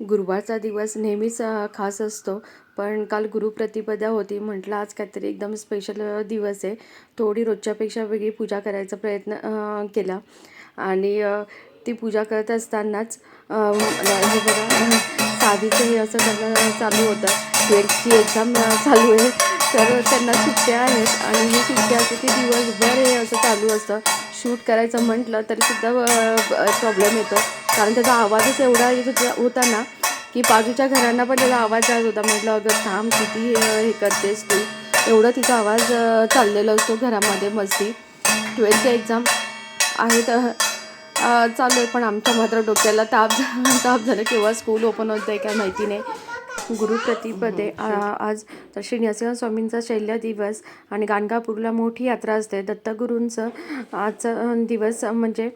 गुरुवारचा दिवस नेहमीच खास असतो. पण काल गुरुप्रतिपदा होती म्हटलं आज काहीतरी एकदम स्पेशल दिवस आहे. थोडी रोजच्यापेक्षा वेगळी पूजा करायचा प्रयत्न केला. आणि ती पूजा करत असतानाच हे बघा साधीचं हे असं त्यांना चालू होतं. ट्वेल्थची एक्झाम चालू आहे. तर त्यांना सुट्ट्या आहेत आणि ही सुट्ट्या असते ती दिवसभर हे असं चालू असतं. शूट करायचं म्हटलं तरीसुद्धा प्रॉब्लेम येतो. कारण त्याचा आवाजच एवढा येत होता होता ना की बाजूच्या घरांना पण त्याचा आवाज जात होता. म्हटलं अगं थांब किती हे करतेस तू? एवढं तिचा आवाज चाललेला असतो घरामध्ये मस्ती. ट्वेल्थची एक्झाम आहेत अ, अ, चालू आहे पण आमच्या मात्र डोक्याला ताप झा- ताप झालं केव्हा स्कूल ओपन होतं आहे काय माहिती नाही. गुरुप्रतिपदे आ- आज तर श्री नरसिंह स्वामींचा शैल्य दिवस आणि गाणगापूरला मोठी यात्रा असते. दत्तगुरूंचं आजचा दिवस म्हणजे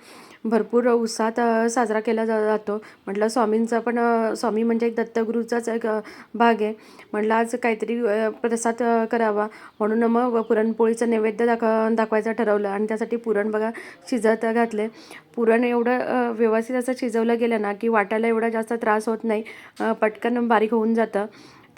भरपूर उत्साहात साजरा केला जा जातो. म्हटलं स्वामींचा पण स्वामी म्हणजे एक दत्तगुरूचाच एक भाग आहे. म्हटलं आज काहीतरी प्रसाद करावा. म्हणून मग पुरणपोळीचं नैवेद्य दाख दाखवायचं ठरवलं. आणि त्यासाठी पुरण बघा शिजत घातले. पुरण एवढं व्यवस्थित असं शिजवलं गेलं ना की वाटायला एवढा जास्त त्रास होत नाही. पटकन बारीक होऊन जातं.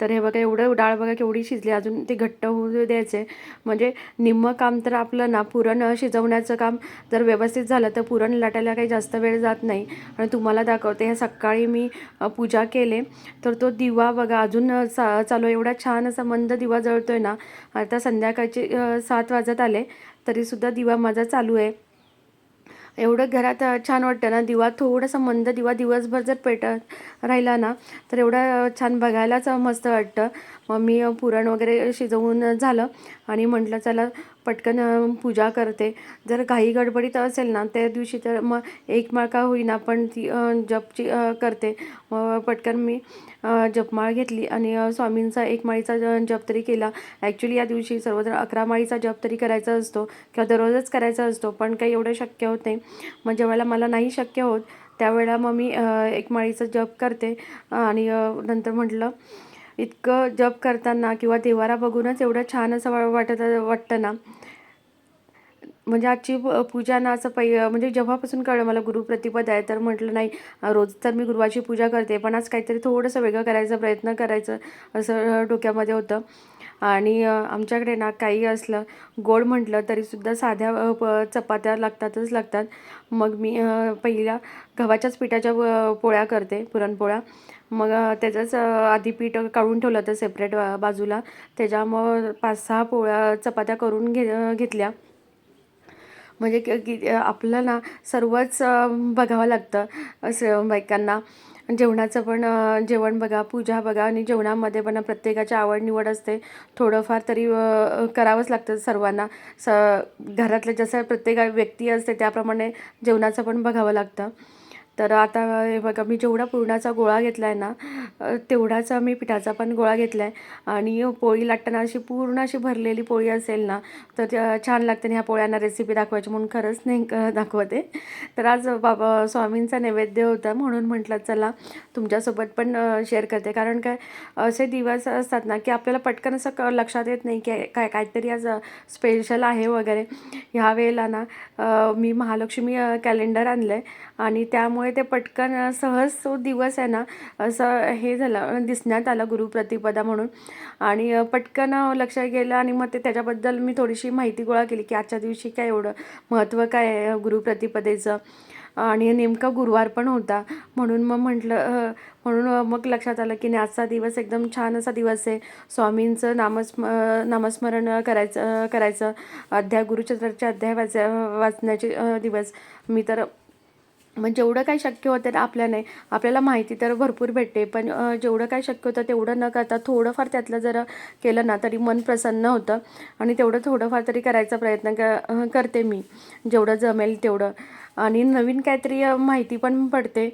तर हे बघा एवढं डाळ बघा केवढी शिजली अजून ते घट्ट होऊ द्यायचे म्हणजे निम्मं काम तर आपलं ना पुरण शिजवण्याचं काम जर व्यवस्थित झालं तर पुरण लाटायला काही जास्त वेळ जात नाही. आणि तुम्हाला दाखवते हे सकाळी मी पूजा केले. तर तो दिवा बघा अजून चा चालू आहे. एवढा छान असा मंद दिवा जळतो आहे ना आता संध्याकाळचे सात वाजत आले तरीसुद्धा दिवा माझा चालू आहे. एवढं घरात छान वाटतं ना. दिवा थोडासा मंद दिवा दिवसभर जर पेटत राहिला ना तर एवढं छान बघायलाच मस्त वाटतं. मग मी पुरण वगैरे शिजवून झालं आणि म्हटलं चला पटकन पूजा करते. जर काही गडबडीत असेल ना त्या दिवशी तर मग एकमाळ का होईना पण ती जपची करते. मग पटकन मी जपमाळ घेतली आणि स्वामींचा एक माळीचा जप तरी केला. ॲक्च्युली या दिवशी सर्वजण अकरा माळीचा जप तरी करायचा असतो किंवा दररोजच करायचा असतो पण काही एवढं शक्य होत नाही. मग ज्यावेळेला मला नाही शक्य होत त्यावेळेला मग मी एकमाळीचा एक जप करते आणि नंतर म्हटलं इतकं जप करताना किंवा देवारा बघूनच एवढं छान असं वा वाटत वाटतं ना. म्हणजे आजची पूजा ना असं पै म्हणजे जेव्हापासून कळलं मला गुरुप्रतिपद आहे तर म्हटलं नाही रोज तर मी गुरुवाची पूजा करते पण आज काहीतरी थोडंसं वेगळं करायचा प्रयत्न करायचं असं डोक्यामध्ये होतं. आणि आमच्याकडे ना काही असलं गोड म्हटलं तरीसुद्धा साध्या प चपात्या लागतातच लागतात. मग मी पहिल्या गव्हाच्याच पिठाच्या पोळ्या करते पुरणपोळ्या. मग त्याचंच आधी पीठ काढून ठेवलं होतं सेपरेट बाजूला. त्याच्यामुळं पाच सहा पोळ्या चपात्या करून घे घेतल्या. म्हणजे की आपलं ना सर्वच बघावं लागतं असं बायकांना. जेवणाचं पण जेवण बघा पूजा बघा आणि जेवणामध्ये पण प्रत्येकाची आवड निवड असते. थोडंफार तरी करावंच लागतं सर्वांना. स घरातलं जसं प्रत्येक व्यक्ती असते त्याप्रमाणे जेवणाचं पण बघावं लागतं. तर आता हे बघा मी जेवढा पुरणाचा गोळा घेतला आहे ना तेवढाचा तेवढाच मी पिठाचा पण गोळा घेतला आहे आणि पोळी लाटताना अशी पूर्ण अशी भरलेली पोळी असेल ना तर त्या छान लागते ह्या पोळ्यांना रेसिपी दाखवायची म्हणून खरंच नाही क- दाखवते. तर आज बाबा स्वामींचा नैवेद्य होता म्हणून म्हटलं चला तुमच्यासोबत पण शेअर करते. कारण काय असे दिवस असतात ना की आपल्याला पटकन असं क लक्षात येत नाही की काय काहीतरी आज स्पेशल आहे वगैरे. ह्या वेळेला ना मी महालक्ष्मी कॅलेंडर आणलं आहे आणि त्यामुळे ते पटकन सहज तो दिवस आहे ना असं हे झालं दिसण्यात आलं गुरुप्रतिपदा म्हणून. आणि पटकन लक्षात गेलं आणि मग ते त्याच्याबद्दल मी थोडीशी माहिती गोळा केली की आजच्या दिवशी काय एवढं महत्त्व काय आहे गुरुप्रतिपदेचं आणि नेमका गुरुवार पण होता. म्हणून मग म्हटलं म्हणून मग लक्षात आलं की नाही आजचा दिवस एकदम छान असा दिवस आहे. स्वामींचं नामस्म नामस्मरण करायचं करायचं. अध्याय गुरुचंद्राच्या अध्याय वाच वाचण्याचे दिवस. मी तर मग जेवढं काय शक्य होतं ना आपल्याने आपल्याला माहिती तर भरपूर भेटते पण जेवढं काय शक्य होतं तेवढं न करता थोडंफार त्यातलं जर केलं ना तरी मन प्रसन्न होतं. आणि तेवढं थोडंफार तरी करायचा प्रयत्न क करते मी. जेवढं जमेल तेवढं. आणि नवीन काहीतरी माहिती पण पडते.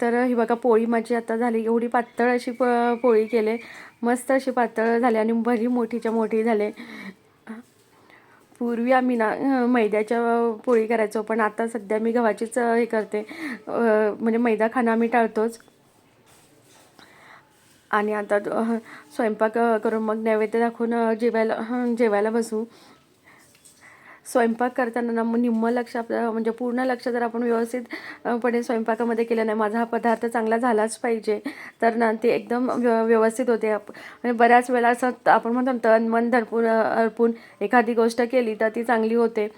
तर ही बघा पोळी माझी आता झाली एवढी पातळ अशी प पोळी केले. मस्त अशी पातळ झाली आणि भरी मोठीच्या मोठी झाले. पूर्वी आम्ही ना मैद्याच्या पोळी करायचो पण आता सध्या मी गव्हाचीच हे करते. म्हणजे मैदा खाणं आम्ही टाळतोच. आणि आता स्वयंपाक करून मग नैवेद्य दाखवून जेवायला जेवायला बसू. स्वयंपाक करताना ना निम्मं लक्ष आपलं म्हणजे पूर्ण लक्ष जर आपण व्यवस्थितपणे स्वयंपाकामध्ये केलं नाही माझा हा पदार्थ चांगला झालाच पाहिजे तर ना ते एकदम व्यव व्यवस्थित होते. म्हणजे बऱ्याच वेळा असं आपण म्हणतो तन मन धडपून अर्पून एखादी गोष्ट केली तर ती चांगली होते.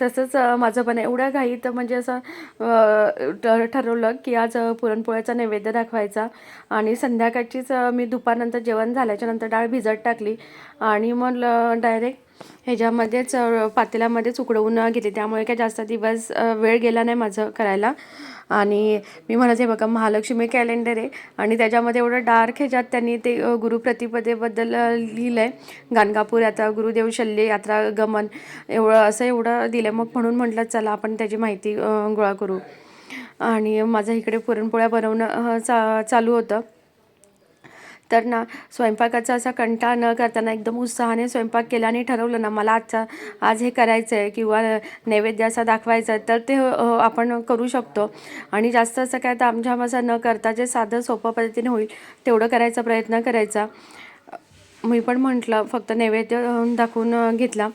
तसंच माझं पण एवढ्या घाईत म्हणजे असं ठरवलं की आज पुरणपोळ्याचा नैवेद्य दाखवायचा आणि संध्याकाळचीच मी दुपारनंतर जेवण झाल्याच्यानंतर डाळ भिजत टाकली आणि मग डायरेक्ट ह्याच्यामध्येच पातेल्यामध्येच उकडवून घेते त्यामुळे काय जास्त दिवस वेळ गेला नाही माझं करायला. आणि मी म्हणत आहे बघा महालक्ष्मी कॅलेंडर आहे. आणि त्याच्यामध्ये एवढं डार्क ह्याच्यात त्यांनी ते गुरुप्रतिपदेबद्दल लिहिलं आहे गाणगापूर यात्रा गुरुदेव शल्य यात्रा गमन एवढं असं एवढं दिलं आहे मग म्हणून म्हटलं चला आपण त्याची माहिती गोळा करू. आणि माझं इकडे पुरणपोळ्या बनवणं चा चालू होतं. तर ना स्वयंपाकाचा असा कंटाळा न करताना एकदम उत्साहाने स्वयंपाक केला आणि ठरवलं ना मला आजचा आज हे करायचं आहे किंवा नैवेद्य असा दाखवायचा आहे तर ते आपण करू शकतो. आणि जास्त असं काय तामझाम असं न करता जे साधं सोपं पद्धतीने होईल तेवढं करायचा प्रयत्न करायचा. मी पण म्हटलं फक्त नैवेद्य दाखवून घेतला.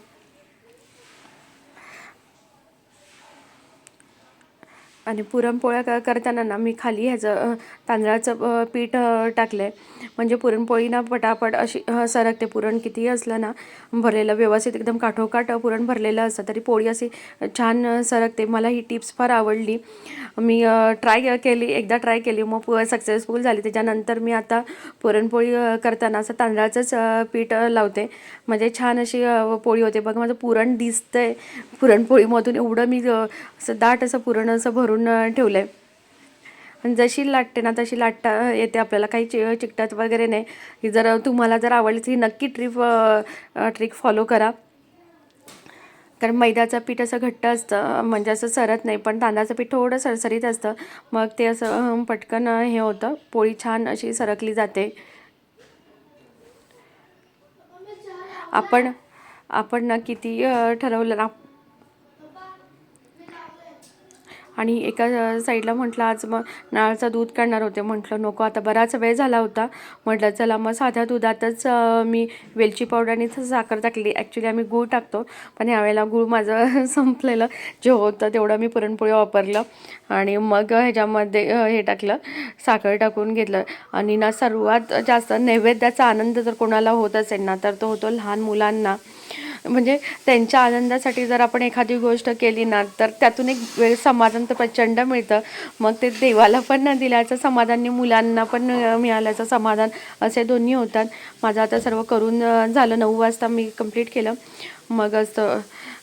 आणि पुरणपोळ्या क करताना ना मी खाली ह्याचं तांदळाचं पीठ टाकलं आहे म्हणजे पुरणपोळी ना पटापट अशी सरकते. पुरण कितीही असलं ना भरलेलं व्यवस्थित एकदम काठोकाठ पुरण भरलेलं असतं तरी पोळी अशी छान सरकते. मला ही टिप्स फार आवडली. मी ट्राय केली एकदा ट्राय केली. मग सक्सेसफुल झाली. त्याच्यानंतर मी आता पुरणपोळी करताना असं तांदळाचंच पीठ लावते. म्हणजे छान अशी पोळी होते. बघा माझं पुरण दिसतंय. पुरणपोळीमधून एवढं मी असं दाट असं पुरण असं भरून करून ठेवलं आहे आणि जशी लाटते ना तशी लाटता येते आपल्याला. काही चि चिकटत वगैरे नाही. ही जर तुम्हाला जर आवडली तर ही नक्की ट्रिप ट्रिक फॉलो करा. कारण मैद्याचं पीठ असं घट्ट असतं म्हणजे असं सरत नाही. पण तांदळाचं पीठ थोडं सरसरीत असतं. मग ते असं पटकन हे होतं. पोळी छान अशी सरकली जाते. आपण आपण ना किती ठरवलं ना आणि एका साईडला म्हटलं आज मग नाळचं दूध काढणार होते. म्हटलं नको आता बराच वेळ झाला होता. म्हटलं चला मग साध्या दुधातच मी वेलची पावडर आणि साखर टाकली. ॲक्च्युली आम्ही गूळ टाकतो पण यावेळेला गूळ माझं संपलेलं. जे होतं तेवढं मी पुरणपोळी वापरलं आणि मग ह्याच्यामध्ये हे टाकलं साखर टाकून घेतलं. आणि ना सर्वात जास्त नैवेद्याचा आनंद जर कोणाला होत असेल ना तर तो होतो लहान मुलांना. म्हणजे त्यांच्या आनंदासाठी जर आपण एखादी गोष्ट केली ना तर त्यातून एक वेळ समाधान तर प्रचंड मिळतं. मग ते देवाला पण न दिल्याचं समाधान आणि मुलांना पण मिळाल्याचं समाधान असे दोन्ही होतात. माझं आता सर्व करून झालं. नऊ वाजता मी कंप्लीट केलं. मग असं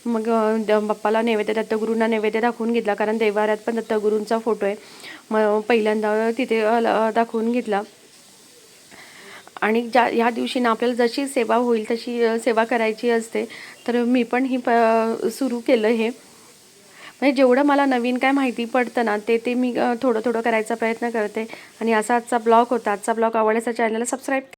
मग द- बाप्पाला नैवेद्य दत्तगुरूंना नैवेद्य दाखवून घेतला. कारण देवाऱ्यात पण दत्तगुरूंचा फोटो आहे. मग पहिल्यांदा तिथे दाखवून घेतला. आणि ज्या ह्या दिवशी ना आपल्याला जशी सेवा होईल तशी सेवा करायची असते तर मी पण ही प सुरू केलं हे. म्हणजे जेवढं मला नवीन काय माहिती पडतं ना ते ते मी थोडं थोडं करायचा प्रयत्न करते. आणि असा आजचा ब्लॉग होता. आजचा ब्लॉग आवडल्याचा चॅनलला सबस्क्राईब